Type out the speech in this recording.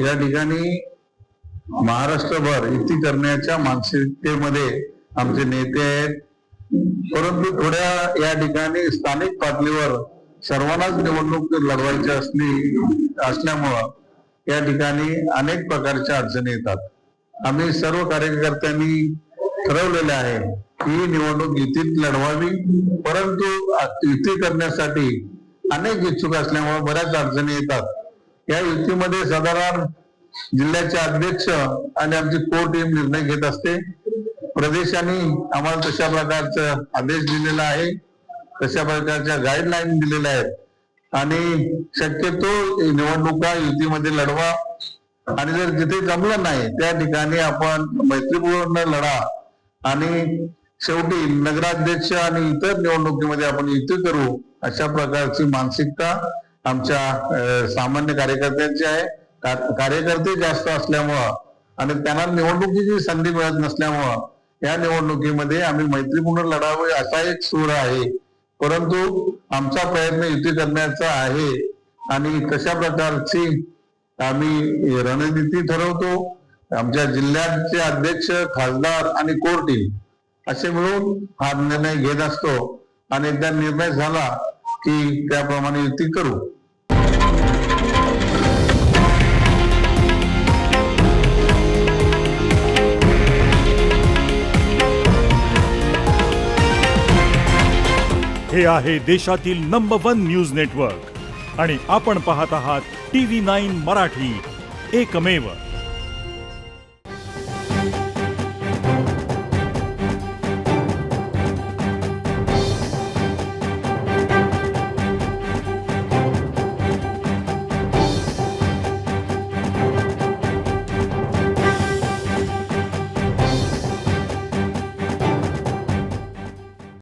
या ठिकाणी महाराष्ट्रभर युती करण्याच्या मानसिकतेमध्ये आमचे नेते आहेत. परंतु थोड्या या ठिकाणी स्थानिक पातळीवर सर्वांनाच निवडणूक लढवायची असली असल्यामुळं या ठिकाणी अनेक प्रकारच्या अडचणी येतात. आम्ही सर्व कार्यकर्त्यांनी ठरवलेले आहे ही निवडणूक युतीत लढवावी परंतु युती करण्यासाठी अनेक इच्छुक असल्यामुळे बऱ्याच अडचणी येतात. या युतीमध्ये साधारण जिल्ह्याचे अध्यक्ष आणि आमची कोर टीम निर्णय घेत असते. प्रदेशाने आम्हाला तशा प्रकारचा आदेश दिलेला आहे. तशा प्रकारच्या गाईडलाईन दिलेल्या आहेत. आणि शक्यतो निवडणुका युतीमध्ये लढवा. आणि जर जिथे जमलं नाही त्या ठिकाणी आपण मैत्रीपूर्ण लढा. आणि शेवटी नगराध्यक्ष आणि इतर निवडणुकीमध्ये आपण युती करू अशा प्रकारची मानसिकता आमच्या सामान्य कार्यकर्त्यांची आहे. का- कार्यकर्ते जास्त असल्यामुळं आणि त्यांना निवडणुकीची संधी मिळत नसल्यामुळं या निवडणुकीमध्ये आम्ही मैत्रीपूर्ण लढावे असा एक सूर आहे. परंतु आमचा प्रयत्न युती करण्याचा आहे आणि कशा प्रकारची आम्ही रणनीती ठरवतो आमच्या जिल्ह्याचे अध्यक्ष खासदार आणि कोर टीम असे मिळून हा निर्णय घेत असतो आणि एकदा निर्णय झाला की त्याप्रमाणे युती करू. हे आहे देशातील नंबर वन न्यूज नेटवर्क आणि आपण पाहत आहात टी व्ही नाईन मराठी. एकमेव